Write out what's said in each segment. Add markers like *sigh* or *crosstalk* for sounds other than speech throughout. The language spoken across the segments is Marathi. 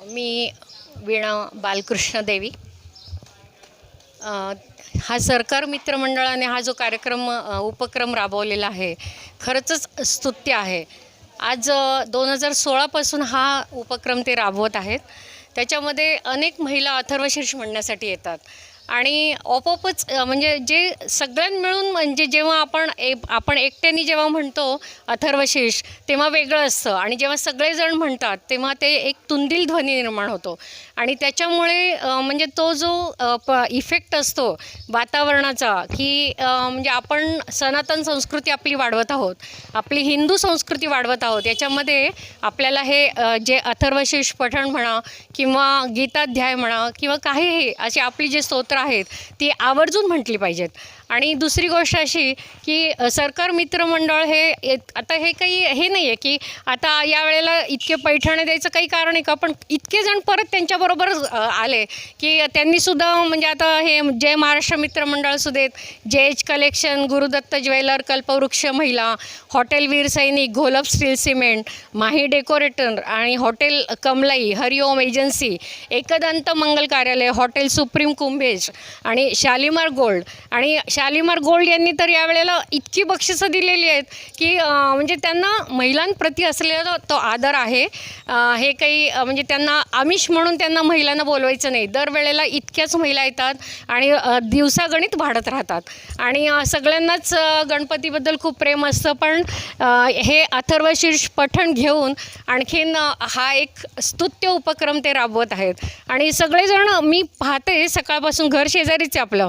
मी वीणा बालकृष्ण देवी. हा सरकार मित्रमंडळाने हा जो कार्यक्रम उपक्रम राबवलेला आहे खरंच स्तुत्य आहे. आज दोन हजार सोळापासून हा उपक्रम ते राबवत आहेत. त्याच्यामध्ये अनेक महिला अथर्वशीर्ष म्हणण्यासाठी येतात. आणि आपोआपच म्हणजे जे सगळ्यां मिळून म्हणजे जेव्हा आपण ए आपण एकट्याने जेव्हा म्हणतो अथर्वशीष तेव्हा वेगळं असतं. आणि जेव्हा सगळेजण म्हणतात तेव्हा ते एक तुंदील ध्वनी निर्माण होतो. आणि त्याच्यामुळे म्हणजे तो जो प इफेक्ट असतो वातावरणाचा की म्हणजे आपण सनातन संस्कृती आपली वाढवत आहोत आपली हिंदू संस्कृती वाढवत आहोत याच्यामध्ये आपल्याला हे जे अथर्वशीर्ष पठण म्हणा किंवा गीताध्याय म्हणा किंवा काहीही अशी आपली जे स्तोत्र आहेत ती आवर्जून म्हटली पाहिजेत. आणि दुसरी गोष्ट अशी की सरकार मित्रमंडळ हे एक- आता हे काही हे नाही आहे की आता या वेळेला इतके पैठणे द्यायचं काही कारण आहे का? पण इतके जण परत त्यांच्याबरोबर बरोबर आले की त्यांनीसुद्धा म्हणजे आता हे जय महाराष्ट्र मित्रमंडळ सुदेत जे एच कलेक्शन गुरुदत्त ज्वेलर कल्पवृक्ष महिला हॉटेल वीर सैनिक Gholap steel cement Mahi decorator आणि हॉटेल कमलाई हरिओम एजन्सी एकदंत मंगल कार्यालय हॉटेल सुप्रीम कुंभेज आणि शालिमार गोल्ड. आणि शालिमार गोल्ड यांनी तर यावेळेला इतकी बक्षिसं दिलेली आहेत की म्हणजे त्यांना महिलांप्रती असलेला तो आदर आहे. हे काही म्हणजे त्यांना आमिष म्हणून त्यांना महिलांना बोलवायचं नाही. दरवेळेला इतक्याच महिला येतात आणि दिवसागणित वाढत राहतात. आणि सगळ्यांनाच गणपतीबद्दल खूप प्रेम असतं. पण हे अथर्वशीर्ष पठण घेऊन आणखीन हा एक स्तुत्य उपक्रम ते राबवत आहेत. आणि सगळेजण मी पाहते सकाळपासून घर शेजारीच आपलं.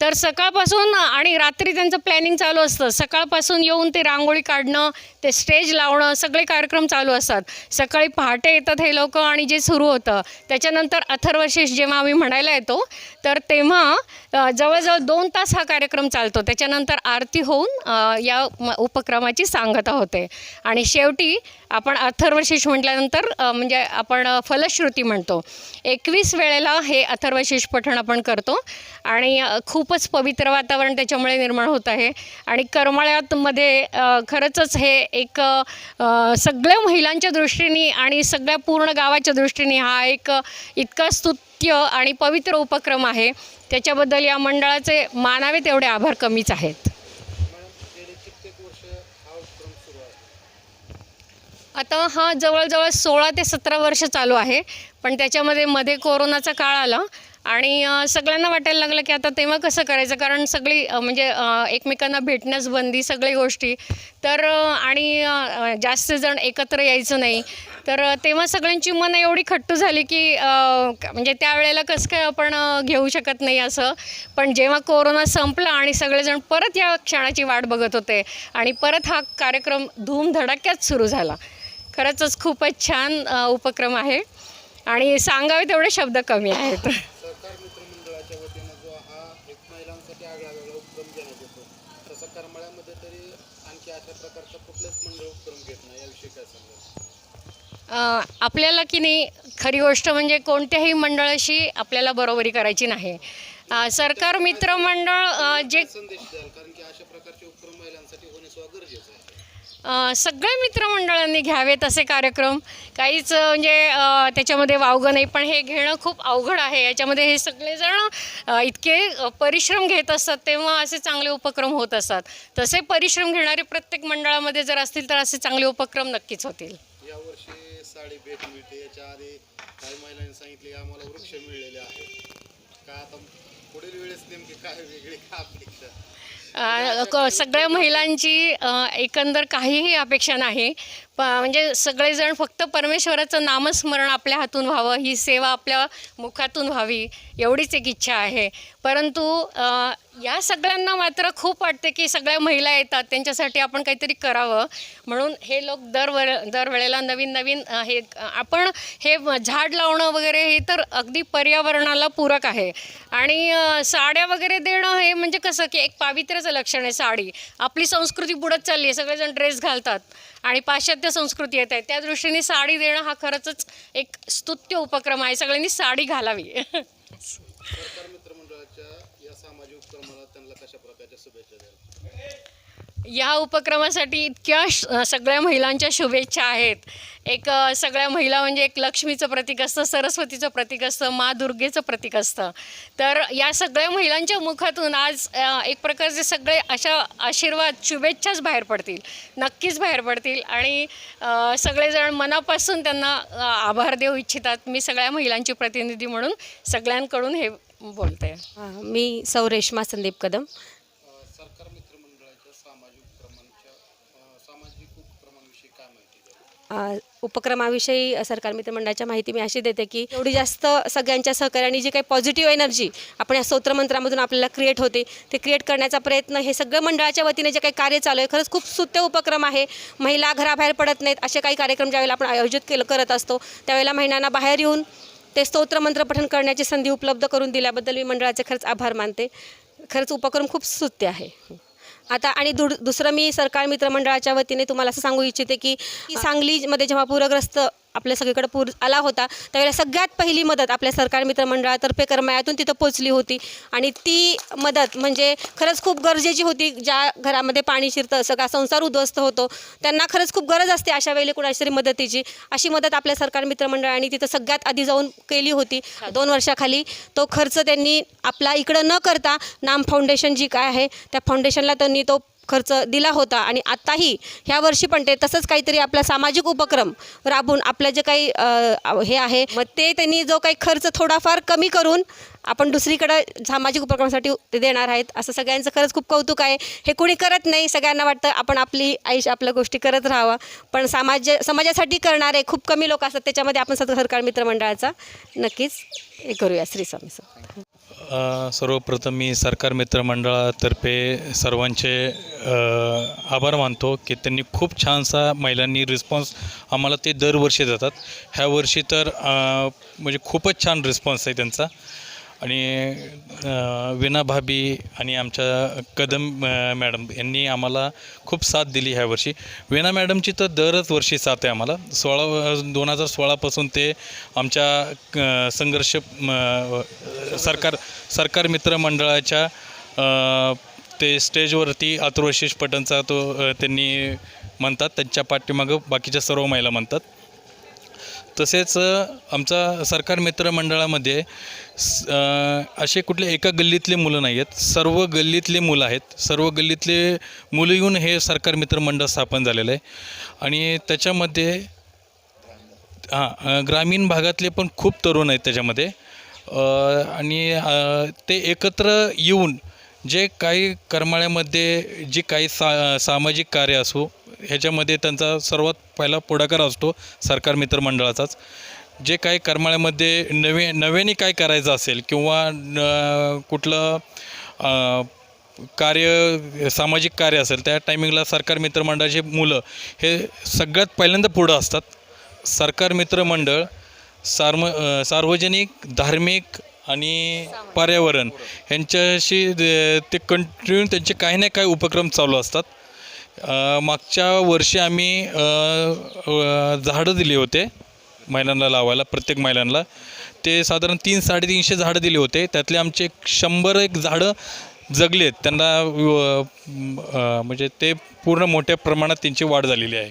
तर सकाळपासून आणि रात्री त्यांचं प्लॅनिंग चालू असतं. सकाळपासून येऊन ते रांगोळी काढणं ते स्टेज लावणं सगळे कार्यक्रम चालू असतात. सकाळी पहाटे येतात हे लोक आणि जे सुरू होतं. त्याच्यानंतर अथर्वशीष जेव्हा आम्ही म्हणायला येतो तर तेव्हा जवळजवळ दोन तास हा कार्यक्रम चालतो. त्याच्यानंतर आरती होऊन या उपक्रमाची सांगता होते. आणि शेवटी आपण अथर्वशीष म्हटल्यानंतर म्हणजे आपण फलश्रुती म्हणतो. एकवीस वेळेला हे अथर्वशीष पठण आपण करतो. आणि खूपच पवित्र वातावरण त्याच्यामुळे निर्माण होत आहे. आणि करमाळ्यातमध्ये खरंचच हे एक सगळ्या महिलांच्या दृष्टीने आणि सगळ्या पूर्ण गावाच्या दृष्टीने हा एक इतका स्तुत नित्य आणि पवित्र उपक्रम आहे. त्याच्याबद्दल या मंडळाचे मानावे तेवढे आभार कमीच आहेत. आता हा जवळजवळ सोळा ते सतरा वर्ष चालू आहे. पण त्याच्यामध्ये मध्ये कोरोनाचा काळ आला. आणि सगळ्यांना वाटायला लागलं की आता तेव्हा कसं करायचं? कारण सगळी म्हणजे एकमेकांना भेटण्यास बंदी सगळी गोष्टी. तर आणि जास्त जण एकत्र यायचं नाही. तर तेव्हा सगळ्यांची मनं एवढी खट्टू झाली की म्हणजे त्यावेळेला कसं काय आपण घेऊ शकत नाही असं. पण जेव्हा कोरोना संपला आणि सगळेजण परत या क्षणाची वाट बघत होते आणि परत हा कार्यक्रम धूमधडाक्यात सुरू झाला. खरंच खूपच छान उपक्रम आहे. आणि सांगावे तेवढे शब्द कमी आहेत. प्रकारचा कुठलंच मंडळ उपक्रम घेत नाही याविषयी काय सांगाल? अ, आपल्याला की नाही खरी गोष्ट म्हणजे कोणत्याही मंडळाशी आपल्याला बरोबरी करायची नाही. अ, सरकार मित्रमंडळ अ, जे संदेश द्याल कारण की अशा प्रकारचे उपक्रम महिलांसाठी होणे सुद्धा गरजेचं आहे. सगळ्या मित्रमंडळांनी घ्यावेत असे कार्यक्रम. काहीच म्हणजे त्याच्यामध्ये वावगं नाही पण हे घेणं खूप अवघड आहे. याच्यामध्ये हे सगळेजण इतके परिश्रम घेत असतात तेव्हा असे चांगले उपक्रम होत असतात. तसे परिश्रम घेणारे प्रत्येक मंडळामध्ये जर असतील तर असे चांगले उपक्रम नक्कीच होतील. यावर्षी साडी भेट मिळते. याच्या आधी काही महिलांनी सांगितले आम्हाला वृक्ष मिळलेले आहेत. का आता पुढील वेळेस नेमकी काय वेगळी का अपेक्षा? क- सगळ्या महिलांची एकंदर काहीही अपेक्षा नाही. प म्हणजे सगळेजण फक्त परमेश्वराचं नामस्मरण आपल्या हातून व्हावं ही सेवा आपल्या मुखातून व्हावी एवढीच एक इच्छा आहे. परंतु या सगळ्यांना मात्र खूप वाटते की सगळ्या महिला येतात त्यांच्यासाठी आपण काहीतरी करावं. म्हणून हे लोक दरवेळे दरवेळेला नवीन नवीन हे आपण हे झाड लावणं वगैरे हे तर अगदी पर्यावरणाला पूरक आहे. आणि साड्या वगैरे देणं हे म्हणजे कसं की एक पावित्र्याचं लक्षण आहे साडी. आपली संस्कृती बुडत चालली आहे सगळेजण ड्रेस घालतात आणि पाश्चात्य संस्कृती येत आहे. त्या दृष्टीने साडी देणं हा खरंच एक स्तुत्य उपक्रम आहे सगळ्यांनी साडी घालावी. *laughs* *laughs* या उपक्रमासाठी इतक्या सगळ्या महिलांच्या शुभेच्छा आहेत. एक सगळ्या महिला म्हणजे एक लक्ष्मीचं प्रतीक असतं सरस्वतीचं प्रतीक असतं मा दुर्गेचं प्रतीक असतं. तर या सगळ्या महिलांच्या मुखातून आज एक प्रकारचे सगळे अशा आशीर्वाद शुभेच्छाच बाहेर पडतील. नक्कीच बाहेर पडतील आणि सगळेजण मनापासून त्यांना आभार देऊ इच्छितात. मी सगळ्या महिलांची प्रतिनिधी म्हणून सगळ्यांकडून हे बोलते. मी सौरेश्मा संदीप कदम अ, सरकार मित्र मंडळाच्या सामाजिक उपक्रमांच्या अ, सामाजिक उपक्रमांविषयी काय माहिती द्याल अ, उपक्रमाविषयी सरकार मित्रमंडळाच्या माहिती मी अशी देते की एवढी जास्त सगळ्यांच्या सहकार्याने जी काही पॉझिटिव्ह एनर्जी आपण या स्तोत्रमंत्रामधून आपल्याला क्रिएट होते ते क्रिएट करण्याचा प्रयत्न हे सगळं मंडळाच्या वतीने जे काही कार्य चालू आहे खरंच खूप सुत्य उपक्रम आहे. महिला घराबाहेर पडत नाहीत असे काही कार्यक्रम ज्यावेळेला आपण आयोजित केलं करत असतो त्यावेळेला महिलांना बाहेर येऊन ते स्तोत्रमंत्र पठण करण्याची संधी उपलब्ध करून दिल्याबद्दल मी मंडळाचे खरंच आभार मानते. खरंच उपक्रम खूप सुत्य आहे. आता आणि दु दुसरं मी सरकार मित्रमंडळाच्या वतीने तुम्हाला असं सांगू इच्छिते की सांगलीमध्ये जेव्हा पूरग्रस्त आपल्या सगळीकडे पूर आला होता त्यावेळेला सगळ्यात पहिली मदत आपल्या सरकार मित्रमंडळातर्फे करमायातून तिथं पोचली होती. आणि ती मदत म्हणजे खरंच खूप गरजेची होती ज्या घरामध्ये पाणी शिरतं सगळा संसार उद्ध्वस्त होतो. त्यांना खरंच खूप गरज असते अशा वेळेला कुणाची तरी मदतीची. अशी मदत आपल्या सरकार मित्रमंडळाने तिथं सगळ्यात आधी जाऊन केली होती. दोन वर्षाखाली तो खर्च त्यांनी आपला इकडं न करता नाम फाउंडेशन जी काय आहे त्या फाउंडेशनला त्यांनी तो खर्च दिला होता आणि आत्ताही ह्या वर्षी पण ते तसंच काहीतरी आपला सामाजिक उपक्रम राबून आपलं जे काही हे आहे मग ते त्यांनी जो काही खर्च थोडाफार कमी करून आपण दुसरीकडं सामाजिक उपक्रमासाठी ते देणार आहेत. असं सगळ्यांचं खरंच खूप कौतुक आहे. हे कोणी करत नाही सगळ्यांना वाटतं आपण आपली आयुष्य आपल्या गोष्टी करत राहावं. पण समाज समाजासाठी करणारे खूप कमी लोक असतात. त्याच्यामध्ये आपण सर सरकार मित्रमंडळाचा नक्कीच हे करूया. श्री स्वामी सर सर्वप्रथम मी सरकार मित्रमंडळातर्फे सर्वांचे आभार मानतो की त्यांनी खूप छानसा महिलांनी रिस्पॉन्स आम्हाला ते दरवर्षी देतात. ह्या वर्षी तर म्हणजे खूपच छान रिस्पॉन्स आहे त्यांचा. आणि विना भाभी आणि आमच्या कदम मॅडम यांनी आम्हाला खूप साथ दिली ह्या वर्षी. विना मॅडमची तर दरच वर्षी साथ आहे आम्हाला. सोळा दोन हजार सोळापासून ते आमच्या संघर्ष सरकार सरकार मित्र मंडळाच्या ते स्टेजवरती अथर्वशीष पटनचा तो त्यांनी म्हणतात त्यांच्या पाठीमागं बाकीच्या सर्व महिला म्हणतात. तसेच आमचा सरकार मित्रमंडळामध्ये स- असे कुठले एका गल्लीतले मुलं नाही आहेत सर्व गल्लीतले मुलं आहेत. सर्व गल्लीतले मुलं येऊन हे सरकार मित्रमंडळ स्थापन झालेलं आहे. आणि त्याच्यामध्ये हां ग्रामीण भागातले पण खूप तरुण आहेत त्याच्यामध्ये. आणि ते एकत्र येऊन जे काही करमाळ्यामध्ये जी काही सा सामाजिक कार्य असो ह्याच्यामध्ये त्यांचा सर्वात पहिला पुढाकार असतो सरकार मित्रमंडळाचाच जे काही करमाळ्यामध्ये नवे नव्याने काय करायचं असेल किंवा न कुठलं कार्य सामाजिक कार्य असेल त्या टायमिंगला सरकार मित्रमंडळाचे मुलं हे सगळ्यात पहिल्यांदा पुढं असतात. सरकार मित्रमंडळ सार्म सार्वजनिक धार्मिक आणि पर्यावरण यांच्याशी ते कंटिन्यू त्यांचे काही ना काही उपक्रम चालू असतात. मागच्या वर्षी आम्ही झाडं दिले होते महिलांना लावायला प्रत्येक महिलांना. ते साधारण तीन साडेतीनशे झाडं दिले होते. त्यातले आमचे एक शंभर एक झाडं जगलेत. त्यांना म्हणजे ते पूर्ण मोठ्या प्रमाणात त्यांची वाढ झालेली आहे.